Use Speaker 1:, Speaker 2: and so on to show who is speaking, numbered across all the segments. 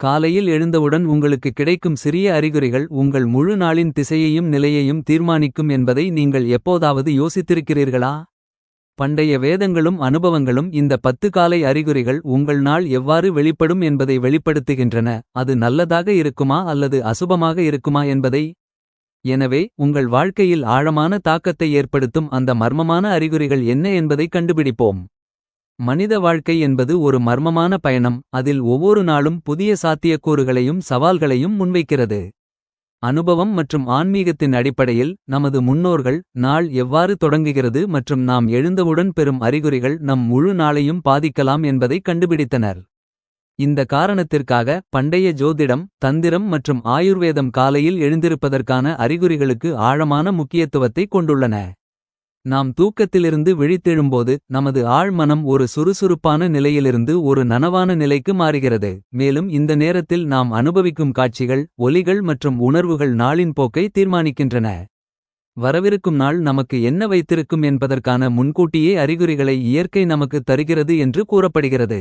Speaker 1: காலையில் எழுந்தவுடன் உங்களுக்கு கிடைக்கும் சிறிய அறிகுறிகள் உங்கள் முழு நாளின் திசையையும் நிலையையும் தீர்மானிக்கும் என்பதை நீங்கள் எப்போதாவது யோசித்திருக்கிறீர்களா? பண்டைய வேதங்களும் அனுபவங்களும் இந்த பத்து காலை அறிகுறிகள் உங்கள் நாள் எவ்வாறு வெளிப்படும் என்பதை வெளிப்படுத்துகின்றன. அது நல்லதாக இருக்குமா அல்லது அசுபமாக இருக்குமா என்பதை? எனவே உங்கள் வாழ்க்கையில் ஆழமான தாக்கத்தை ஏற்படுத்தும் அந்த மர்மமான அறிகுறிகள் என்ன என்பதை கண்டுபிடிப்போம். மனித வாழ்க்கை என்பது ஒரு மர்மமான பயணம் அதில் ஒவ்வொரு நாளும் புதிய சாத்தியக்கூறுகளையும் சவால்களையும் முன்வைக்கிறது. அனுபவம் மற்றும் ஆன்மீகத்தின் அடிப்படையில் நமது முன்னோர்கள் நாள் எவ்வாறு தொடங்குகிறது மற்றும் நாம் எழுந்தவுடன் பெறும் அறிகுறிகள் நம் முழு நாளையும் பாதிக்கலாம் என்பதை கண்டுபிடித்தனர். இந்த காரணத்திற்காக பண்டைய ஜோதிடம் தந்திரம் மற்றும் ஆயுர்வேதம் காலையில் எழுந்திருப்பதற்கான அறிகுறிகளுக்கு ஆழமான முக்கியத்துவத்தை கொண்டுள்ளன. நாம் தூக்கத்திலிருந்து விழித்தெழும்போது நமது ஆழ்மனம் ஒரு சுறுசுறுப்பான நிலையிலிருந்து ஒரு நனவான நிலைக்கு மாறுகிறது. மேலும் இந்த நேரத்தில் நாம் அனுபவிக்கும் காட்சிகள் ஒலிகள் மற்றும் உணர்வுகள் நாளின் போக்கை தீர்மானிக்கின்றன. வரவிருக்கும் நாள் நமக்கு என்ன வைத்திருக்கும் என்பதற்கான முன்கூட்டியே அறிகுறிகளை இயற்கை நமக்கு தருகிறது என்று கூறப்படுகிறது.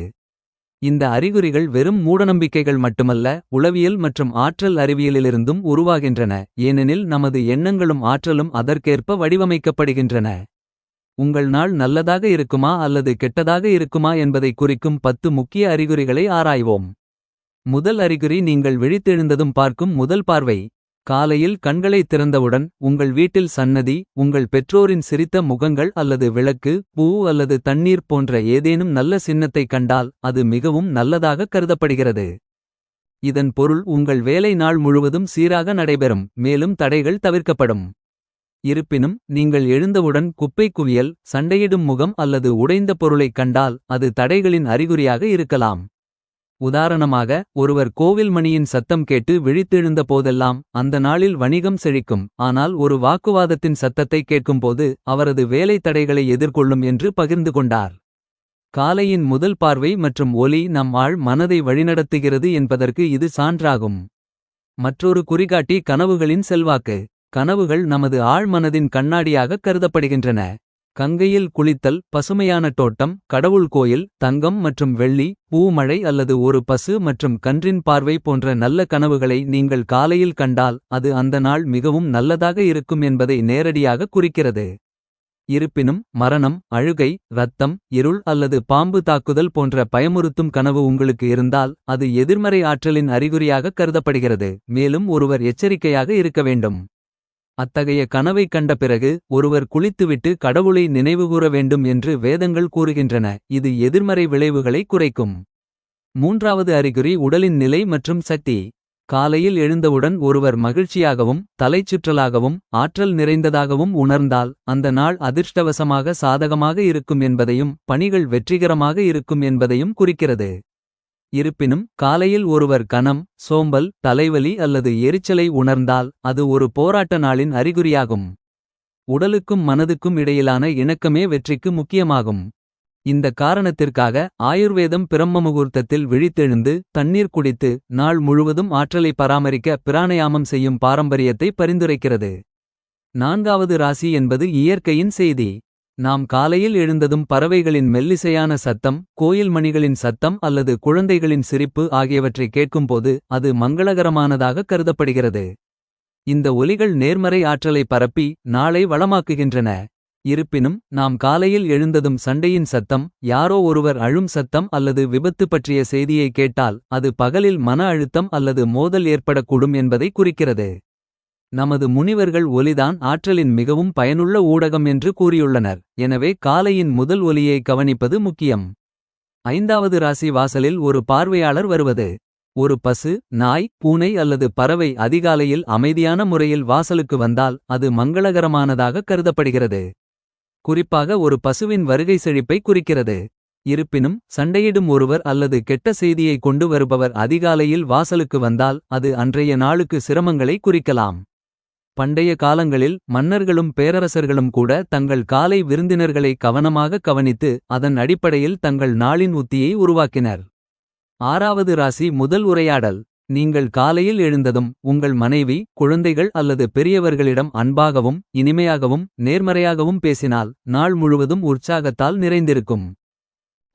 Speaker 1: இந்த அறிகுறிகள் வெறும் மூடநம்பிக்கைகள் மட்டுமல்ல உளவியல் மற்றும் ஆற்றல் அறிவியலிலிருந்தும் உருவாகின்றன ஏனெனில் நமது எண்ணங்களும் ஆற்றலும் அதற்கேற்ப வடிவமைக்கப்படுகின்றன. உங்கள் நாள் நல்லதாக இருக்குமா அல்லது கெட்டதாக இருக்குமா என்பதை குறிக்கும் பத்து முக்கிய அறிகுறிகளை ஆராய்வோம். முதல் அறிகுறி நீங்கள் விழித்தெழுந்ததும் பார்க்கும் முதல் பார்வை. காலையில் கண்களை திறந்தவுடன் உங்கள் வீட்டில் சன்னதி உங்கள் பெற்றோரின் சிரித்த முகங்கள் அல்லது விளக்கு பூ அல்லது தண்ணீர் போன்ற ஏதேனும் நல்ல சின்னத்தை கண்டால் அது மிகவும் நல்லதாக கருதப்படுகிறது. இதன் பொருள் உங்கள் வேலை நாள் முழுவதும் சீராக நடைபெறும் மேலும் தடைகள் தவிர்க்கப்படும். இருப்பினும் நீங்கள் எழுந்தவுடன் குப்பை குவியல் சண்டையிடும் முகம் அல்லது உடைந்த பொருளைக் கண்டால் அது தடைகளின் அறிகுறியாக இருக்கலாம். உதாரணமாக ஒருவர் கோவில் மணியின் சத்தம் கேட்டு விழித்தெழுந்த போதெல்லாம் அந்த நாளில் வணிகம் செழிக்கும் ஆனால் ஒரு வாக்குவாதத்தின் சத்தத்தை கேட்கும்போது அவரது வேலை தடைகளை எதிர்கொள்ளும் என்று பகிர்ந்து கொண்டார். காலையின் முதல் பார்வை மற்றும் ஒலி நம் ஆள் மனதை வழிநடத்துகிறது என்பதற்கு இது சான்றாகும். மற்றொரு குறிகாட்டி கனவுகளின் செல்வாக்கு கனவுகள் நமது ஆழ்மனதின் கண்ணாடியாக கருதப்படுகின்றன. கங்கையில் குளித்தல் பசுமையான தோட்டம் கடவுள் கோயில் தங்கம் மற்றும் வெள்ளி பூமழை அல்லது ஒரு பசு மற்றும் கன்றின் பார்வை போன்ற நல்ல கனவுகளை நீங்கள் காலையில் கண்டால் அது அந்த நாள் மிகவும் நல்லதாக இருக்கும் என்பதை நேரடியாக குறிக்கிறது. இருப்பினும் மரணம் அழுகை இரத்தம் இருள் அல்லது பாம்பு தாக்குதல் போன்ற பயமுறுத்தும் கனவு உங்களுக்கு இருந்தால் அது எதிர்மறை ஆற்றலின் அறிகுறியாக கருதப்படுகிறது மேலும் ஒருவர் எச்சரிக்கையாக இருக்க வேண்டும். அத்தகைய கனவை கண்ட பிறகு ஒருவர் குளித்துவிட்டு கடவுளை நினைவுகூர வேண்டும் என்று வேதங்கள் கூறுகின்றன. இது எதிர்மறை விளைவுகளை குறைக்கும். மூன்றாவது அறிகுறி உடலின் நிலை மற்றும் சக்தி. காலையில் எழுந்தவுடன் ஒருவர் மகிழ்ச்சியாகவும் தலைச்சுற்றலாகவும் ஆற்றல் நிறைந்ததாகவும் உணர்ந்தால் அந்த நாள் அதிர்ஷ்டவசமாக சாதகமாக இருக்கும் என்பதையும் பணிகள் வெற்றிகரமாக இருக்கும் என்பதையும் குறிக்கிறது. இருப்பினும் காலையில் ஒருவர் கனம் சோம்பல் தலைவலி அல்லது எரிச்சலை உணர்ந்தால் அது ஒரு போராட்ட நாளின் அறிகுறியாகும். உடலுக்கும் மனதுக்கும் இடையிலான இணக்கமே வெற்றிக்கு முக்கியமாகும். இந்த காரணத்திற்காக ஆயுர்வேதம் பிரம்ம முகூர்த்தத்தில் விழித்தெழுந்து தண்ணீர் குடித்து நாள் முழுவதும் ஆற்றலை பராமரிக்க பிராணயாமம் செய்யும் பாரம்பரியத்தை பரிந்துரைக்கிறது. நான்காவது ராசி என்பது இயற்கையின் செய்தி. நாம் காலையில் எழுந்ததும் பறவைகளின் மெல்லிசையான சத்தம் கோயில் மணிகளின் சத்தம் அல்லது குழந்தைகளின் சிரிப்பு ஆகியவற்றை கேட்கும்போது அது மங்களகரமானதாக கருதப்படுகிறது. இந்த ஒலிகள் நேர்மறை ஆற்றலை பரப்பி நாளை வளமாக்குகின்றன. இருப்பினும் நாம் காலையில் எழுந்ததும் சண்டையின் சத்தம் யாரோ ஒருவர் அழும் சத்தம் அல்லது விபத்து பற்றிய செய்தியை கேட்டால் அது பகலில் மன அழுத்தம் அல்லது மோதல் ஏற்படக்கூடும் என்பதை குறிக்கிறது. நமது முனிவர்கள் ஒலிதான் ஆற்றலின் மிகவும் பயனுள்ள ஊடகம் என்று கூறியுள்ளனர். எனவே காலையின் முதல் ஒலியை கவனிப்பது முக்கியம். ஐந்தாவது ராசி வாசலில் ஒரு பார்வையாளர் வருவது. ஒரு பசு நாய் பூனை அல்லது பறவை அதிகாலையில் அமைதியான முறையில் வாசலுக்கு வந்தால் அது மங்களகரமானதாக கருதப்படுகிறது. குறிப்பாக ஒரு பசுவின் வருகை செழிப்பை குறிக்கிறது. இருப்பினும் சண்டையிடும் ஒருவர் அல்லது கெட்ட செய்தியை கொண்டு வருபவர் அதிகாலையில் வாசலுக்கு வந்தால் அது அன்றைய நாளுக்கு சிரமங்களை குறிக்கலாம். பண்டைய காலங்களில் மன்னர்களும் பேரரசர்களும் கூட தங்கள் காலை விருந்தினர்களை கவனமாக கவனித்து அதன் அடிப்படையில் தங்கள் நாளின் உத்தியை உருவாக்கினர். ஆறாவது ராசி முதல் உரையாடல். நீங்கள் காலையில் எழுந்ததும் உங்கள் மனைவி குழந்தைகள் அல்லது பெரியவர்களிடம் அன்பாகவும் இனிமையாகவும் நேர்மறையாகவும் பேசினால் நாள் முழுவதும் உற்சாகத்தால் நிறைந்திருக்கும்.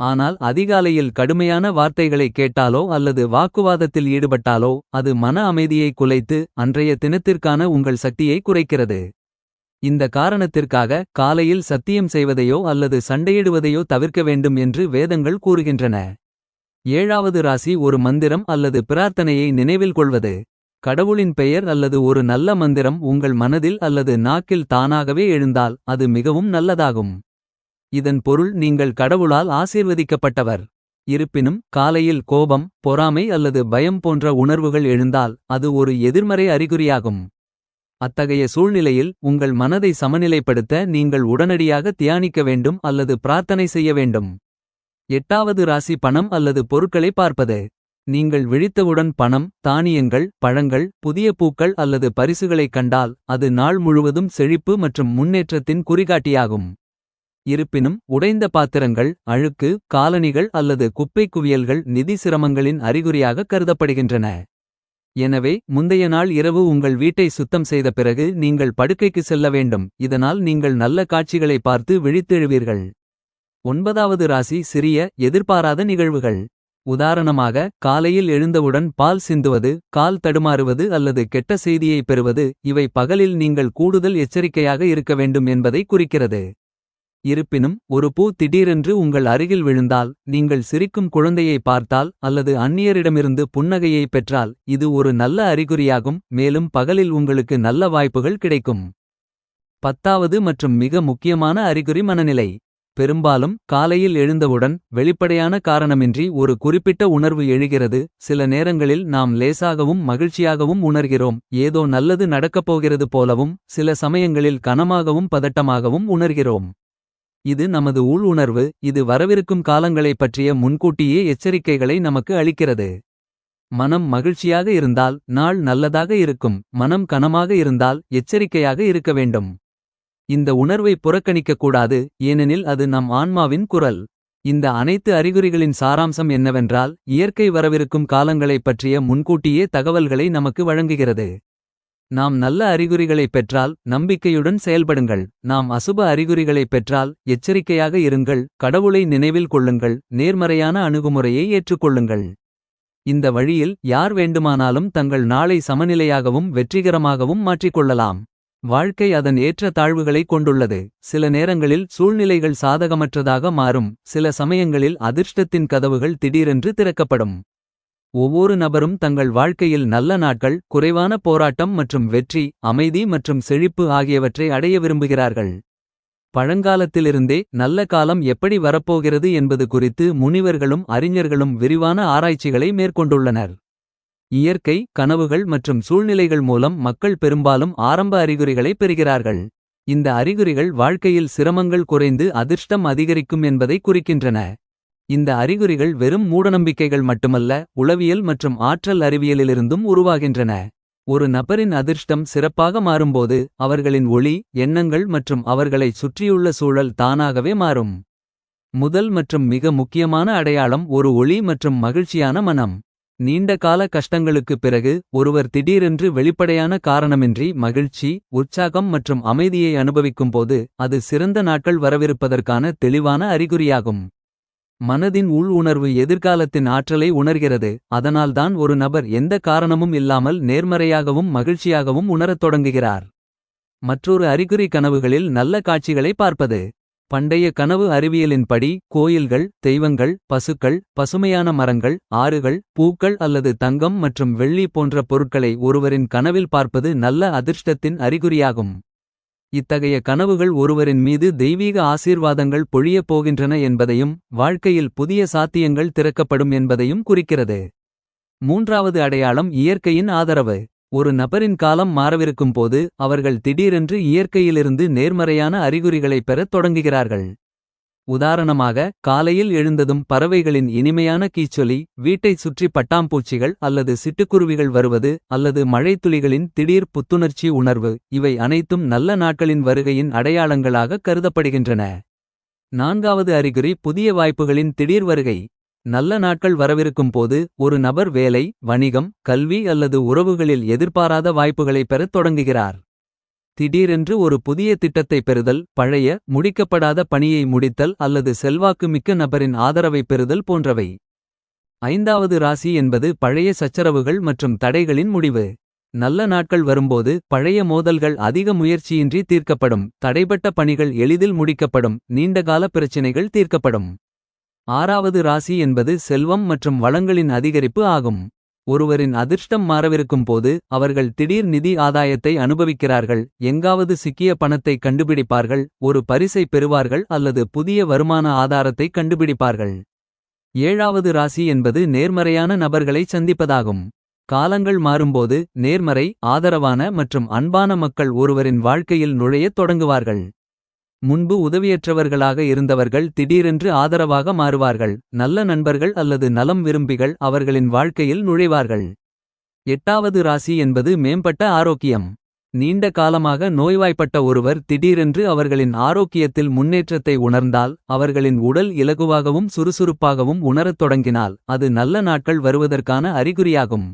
Speaker 1: ஆனால் அதிகாலையில் கடுமையான வார்த்தைகளை கேட்டாலோ அல்லது வாக்குவாதத்தில் ஈடுபட்டாலோ அது மன அமைதியை குலைத்து அன்றைய தினத்திற்கான உங்கள் சக்தியை குறைக்கிறது. இந்த காரணத்திற்காக காலையில் சத்தியம் செய்வதையோ அல்லது சண்டையிடுவதையோ தவிர்க்க வேண்டும் என்று வேதங்கள் கூறுகின்றன. ஏழாவது ராசி ஒரு மந்திரம் அல்லது பிரார்த்தனையை நினைவில் கொள்வது. கடவுளின் பெயர் அல்லது ஒரு நல்ல மந்திரம் உங்கள் மனதில் அல்லது நாக்கில் தானாகவே எழுந்தால் அது மிகவும் நல்லதாகும். இதன் பொருள் நீங்கள் கடவுளால் ஆசீர்வதிக்கப்பட்டவர். இருப்பினும் காலையில் கோபம் பொறாமை அல்லது பயம் போன்ற உணர்வுகள் எழுந்தால் அது ஒரு எதிர்மறை அறிகுறியாகும். அத்தகைய சூழ்நிலையில் உங்கள் மனதை சமநிலைப்படுத்த நீங்கள் உடனடியாக தியானிக்க வேண்டும் அல்லது பிரார்த்தனை செய்ய வேண்டும். எட்டாவது ராசி பணம் அல்லது பொருட்களை பார்ப்பது. நீங்கள் விழித்தவுடன் பணம் தானியங்கள் பழங்கள் புதிய பூக்கள் அல்லது பரிசுகளைக் கண்டால் அது நாள் முழுவதும் செழிப்பு மற்றும் முன்னேற்றத்தின் குறிகாட்டியாகும். இருப்பினும் உடைந்த பாத்திரங்கள் அழுக்கு காலணிகள் அல்லது குப்பை குவியல்கள் நிதி சிரமங்களின் அறிகுறியாக கருதப்படுகின்றன. எனவே முந்தைய நாள் இரவு உங்கள் வீட்டை சுத்தம் செய்த பிறகு நீங்கள் படுக்கைக்கு செல்ல வேண்டும். இதனால் நீங்கள் நல்ல காட்சிகளை பார்த்து விழித்தெழுவீர்கள். ஒன்பதாவது ராசி சிறிய எதிர்பாராத நிகழ்வுகள். உதாரணமாக காலையில் எழுந்தவுடன் பால் சிந்துவது கால் தடுமாறுவது அல்லது கெட்ட செய்தியை பெறுவது இவை பகலில் நீங்கள் கூடுதல் எச்சரிக்கையாக இருக்க வேண்டும் என்பதை குறிக்கிறது. இருப்பினும் ஒரு பூ திடீரென்று உங்கள் அருகில் விழுந்தால் நீங்கள் சிரிக்கும் குழந்தையை பார்த்தால் அல்லது அந்நியரிடமிருந்து புன்னகையை பெற்றால் இது ஒரு நல்ல அறிகுறியாகும் மேலும் பகலில் உங்களுக்கு நல்ல வாய்ப்புகள் கிடைக்கும். பத்தாவது மற்றும் மிக முக்கியமான அறிகுறி மனநிலை. பெரும்பாலும் காலையில் எழுந்தவுடன் வெளிப்படையான காரணமின்றி ஒரு குறிப்பிட்ட உணர்வு எழுகிறது சில நேரங்களில் நாம் லேசாகவும் மகிழ்ச்சியாகவும் உணர்கிறோம் ஏதோ நல்லது நடக்கப்போகிறது போலவும் சில சமயங்களில் கனமாகவும் பதட்டமாகவும் உணர்கிறோம். இது நமது உள் உணர்வு இது வரவிருக்கும் காலங்களைப் பற்றிய முன்கூட்டியே எச்சரிக்கைகளை நமக்கு அளிக்கிறது. மனம் மகிழ்ச்சியாக இருந்தால் நாள் நல்லதாக இருக்கும். மனம் கனமாக இருந்தால் எச்சரிக்கையாக இருக்க வேண்டும். இந்த உணர்வை புறக்கணிக்கக்கூடாது ஏனெனில் அது நம் ஆன்மாவின் குரல். இந்த அனைத்து அறிகுறிகளின் சாராம்சம் என்னவென்றால் இயற்கை வரவிருக்கும் காலங்களைப் பற்றிய முன்கூட்டியே தகவல்களை நமக்கு வழங்குகிறது. நாம் நல்ல அறிகுறிகளைப் பெற்றால் நம்பிக்கையுடன் செயல்படுங்கள். நாம் அசுப அறிகுறிகளைப் பெற்றால் எச்சரிக்கையாக இருங்கள். கடவுளை நினைவில் கொள்ளுங்கள். நேர்மறையான அணுகுமுறையை ஏற்றுக்கொள்ளுங்கள். இந்த வழியில் யார் வேண்டுமானாலும் தங்கள் நாளை சமநிலையாகவும் வெற்றிகரமாகவும் மாற்றிக்கொள்ளலாம். வாழ்க்கை அதன் ஏற்ற தாழ்வுகளைக் கொண்டுள்ளது. சில நேரங்களில் சூழ்நிலைகள் சாதகமற்றதாக மாறும். சில சமயங்களில் அதிர்ஷ்டத்தின் கதவுகள் திடீரென்று திறக்கப்படும். ஒவ்வொரு நபரும் தங்கள் வாழ்க்கையில் நல்ல நாட்கள் குறைவான போராட்டம் மற்றும் வெற்றி அமைதி மற்றும் செழிப்பு ஆகியவற்றை அடைய விரும்புகிறார்கள். பழங்காலத்திலிருந்தே நல்ல காலம் எப்படி வரப்போகிறது என்பது குறித்து முனிவர்களும் அறிஞர்களும் விரிவான ஆராய்ச்சிகளை மேற்கொண்டுள்ளனர். இயற்கை கனவுகள் மற்றும் சூழ்நிலைகள் மூலம் மக்கள் பெரும்பாலும் ஆரம்ப அறிகுறிகளை பெறுகிறார்கள். இந்த அறிகுறிகள் வாழ்க்கையில் சிரமங்கள் குறைந்து அதிர்ஷ்டம் அதிகரிக்கும் என்பதை குறிக்கின்றன. இந்த அறிகுறிகள் வெறும் மூடநம்பிக்கைகள் மட்டுமல்ல உளவியல் மற்றும் ஆற்றல் அறிவியலிலிருந்தும் உருவாகின்றன. ஒரு நபரின் அதிர்ஷ்டம் சிறப்பாக மாறும்போது அவர்களின் ஒளி எண்ணங்கள் மற்றும் அவர்களைச் சுற்றியுள்ள சூழல் தானாகவே மாறும். முதல் மற்றும் மிக முக்கியமான அடையாளம் ஒரு ஒளி மற்றும் மகிழ்ச்சியான மனம். நீண்ட கால கஷ்டங்களுக்குப் பிறகு ஒருவர் திடீரென்று வெளிப்படையான காரணமின்றி மகிழ்ச்சி உற்சாகம் மற்றும் அமைதியை அனுபவிக்கும்போது அது சிறந்த நாட்கள் வரவிருப்பதற்கான தெளிவான அறிகுறியாகும். மனதின் உள் உணர்வு எதிர்காலத்தின் ஆற்றலை உணர்கிறது. அதனால்தான் ஒரு நபர் எந்த காரணமும் இல்லாமல் நேர்மறையாகவும் மகிழ்ச்சியாகவும் உணரத் தொடங்குகிறார். மற்றொரு அறிகுறி கனவுகளில் நல்ல காட்சிகளை பார்ப்பது. பண்டைய கனவு அறிவியலின்படி கோயில்கள் தெய்வங்கள் பசுக்கள் பசுமையான மரங்கள் ஆறுகள் பூக்கள் அல்லது தங்கம் மற்றும் வெள்ளி போன்ற பொருட்களை ஒருவரின் கனவில் பார்ப்பது நல்ல அதிர்ஷ்டத்தின் அறிகுறியாகும். இத்தகைய கனவுகள் ஒருவரின் மீது தெய்வீக ஆசீர்வாதங்கள் பொழியப் போகின்றன என்பதையும் வாழ்க்கையில் புதிய சாத்தியங்கள் திறக்கப்படும் என்பதையும் குறிக்கிறது. மூன்றாவது அடையாளம் இயற்கையின் ஆதரவு. ஒரு நபரின் காலம் மாறவிருக்கும் போது அவர்கள் திடீரென்று இயற்கையிலிருந்து நேர்மறையான அறிகுறிகளைப் பெறத் தொடங்குகிறார்கள். உதாரணமாக காலையில் எழுந்ததும் பறவைகளின் இனிமையான கீச்சொலி வீட்டைச் சுற்றி பட்டாம்பூச்சிகள் அல்லது சிட்டுக்குருவிகள் வருவது அல்லது மழைத்துளிகளின் திடீர் புத்துணர்ச்சி உணர்வு இவை அனைத்தும் நல்ல நாட்களின் வருகையின் அடையாளங்களாக கருதப்படுகின்றன. நான்காவது அறிகுறி புதிய வாய்ப்புகளின் திடீர் வருகை. நல்ல நாட்கள் வரவிருக்கும் போது ஒரு நபர் வேலை வணிகம் கல்வி அல்லது உறவுகளில் எதிர்பாராத வாய்ப்புகளைப் பெறத் தொடங்குகிறார். திடீரென்று ஒரு புதிய திட்டத்தை பெறுதல் பழைய முடிக்கப்படாத பணியை முடித்தல் அல்லது செல்வாக்கு மிக்க நபரின் ஆதரவை பெறுதல் போன்றவை. ஐந்தாவது ராசி என்பது பழைய சச்சரவுகள் மற்றும் தடைகளின் முடிவு. நல்ல நாட்கள் வரும்போது பழைய மோதல்கள் அதிக முயற்சியின்றி தீர்க்கப்படும் தடைபட்ட பணிகள் எளிதில் முடிக்கப்படும் நீண்டகால பிரச்சினைகள் தீர்க்கப்படும். ஆறாவது ராசி என்பது செல்வம் மற்றும் வளங்களின் அதிகரிப்பு ஆகும். ஒருவரின் அதிர்ஷ்டம் மாறவிருக்கும் போது அவர்கள் திடீர் நிதி ஆதாயத்தை அனுபவிக்கிறார்கள் எங்காவது சிக்கிய பணத்தை கண்டுபிடிப்பார்கள் ஒரு பரிசை பெறுவார்கள் அல்லது புதிய வருமான ஆதாரத்தை கண்டுபிடிப்பார்கள். ஏழாவது ராசி என்பது நேர்மறையான நபர்களை சந்திப்பதாகும். காலங்கள் மாறும்போது நேர்மறை ஆதரவான மற்றும் அன்பான மக்கள் ஒருவரின் வாழ்க்கையில் நுழையத் தொடங்குவார்கள். முன்பு உதவியற்றவர்களாக இருந்தவர்கள் திடீரென்று ஆதரவாக மாறுவார்கள். நல்ல நண்பர்கள் அல்லது நலம் விரும்பிகள் அவர்களின் வாழ்க்கையில் நுழைவார்கள். எட்டாவது ராசி என்பது மேம்பட்ட ஆரோக்கியம். நீண்ட காலமாக நோய்வாய்ப்பட்ட ஒருவர் திடீரென்று அவர்களின் ஆரோக்கியத்தில் முன்னேற்றத்தை உணர்ந்தால் அவர்களின் உடல் இலகுவாகவும் சுறுசுறுப்பாகவும் உணரத் தொடங்கினால் அது நல்ல நாட்கள் வருவதற்கான அறிகுறியாகும்.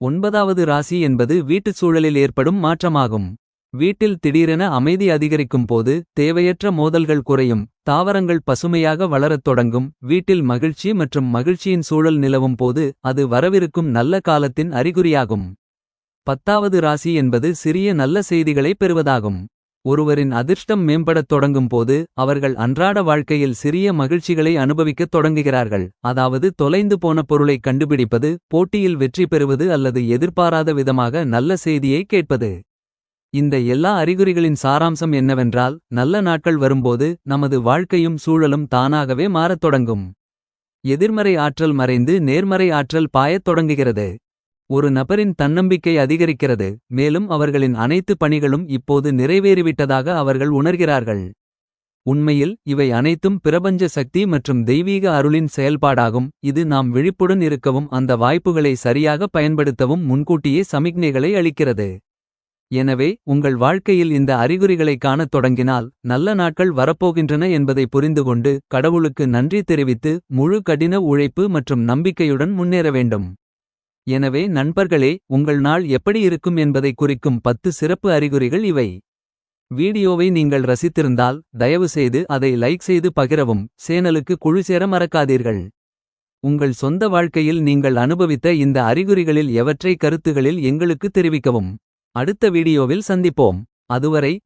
Speaker 1: ஒன்பதாவது ராசி என்பது வீட்டுச் சூழலில் ஏற்படும் மாற்றமாகும். வீட்டில் திடீரென அமைதி அதிகரிக்கும் போது தேவையற்ற மோதல்கள் குறையும் தாவரங்கள் பசுமையாக வளரத் தொடங்கும் வீட்டில் மகிழ்ச்சி மற்றும் மகிழ்ச்சியின் சூழல் நிலவும் போது அது வரவிருக்கும் நல்ல காலத்தின் அறிகுறியாகும். பத்தாவது ராசி என்பது சிறிய நல்ல செய்திகளை பெறுவதாகும். ஒருவரின் அதிர்ஷ்டம் மேம்படத் தொடங்கும் போது அவர்கள் அன்றாட வாழ்க்கையில் சிறிய மகிழ்ச்சிகளை அனுபவிக்கத் தொடங்குகிறார்கள். அதாவது தொலைந்து போன பொருளை கண்டுபிடிப்பது போட்டியில் வெற்றி பெறுவது அல்லது எதிர்பாராத விதமாக நல்ல செய்தியை கேட்பது. இந்த எல்லா அறிகுறிகளின் சாராம்சம் என்னவென்றால் நல்ல நாட்கள் வரும்போது நமது வாழ்க்கையும் சூழலும் தானாகவே மாறத் தொடங்கும். எதிர்மறை ஆற்றல் மறைந்து நேர்மறை ஆற்றல் பாயத் தொடங்குகிறது. ஒரு நபரின் தன்னம்பிக்கை அதிகரிக்கிறது மேலும் அவர்களின் அனைத்து பணிகளும் இப்போது நிறைவேறிவிட்டதாக அவர்கள் உணர்கிறார்கள். உண்மையில் இவை அனைத்தும் பிரபஞ்ச சக்தி மற்றும் தெய்வீக அருளின் செயல்பாடாகும் இது நாம் விழிப்புடன் இருக்கவும் அந்த வாய்ப்புகளை சரியாக பயன்படுத்தவும் முன்கூட்டியே சமிக்ஞைகளை அளிக்கிறது. எனவே உங்கள் வாழ்க்கையில் இந்த அறிகுறிகளை காணத் தொடங்கினால் நல்ல நாட்கள் வரப்போகின்றன என்பதை புரிந்துகொண்டு கடவுளுக்கு நன்றி தெரிவித்து முழு கடின உழைப்பு மற்றும் நம்பிக்கையுடன் முன்னேற வேண்டும். எனவே நண்பர்களே உங்கள் நாள் எப்படி இருக்கும் என்பதை குறிக்கும் பத்து சிறப்பு அறிகுறிகள் இவை. வீடியோவை நீங்கள் ரசித்திருந்தால் தயவுசெய்து அதை லைக் செய்து பகிரவும் சேனலுக்கு குழு சேர மறக்காதீர்கள். உங்கள் சொந்த வாழ்க்கையில் நீங்கள் அனுபவித்த இந்த அறிகுறிகளில் எவற்றை கருத்துகளில் எங்களுக்கு தெரிவிக்கவும். அடுத்த வீடியோவில் சந்திப்போம். அதுவரை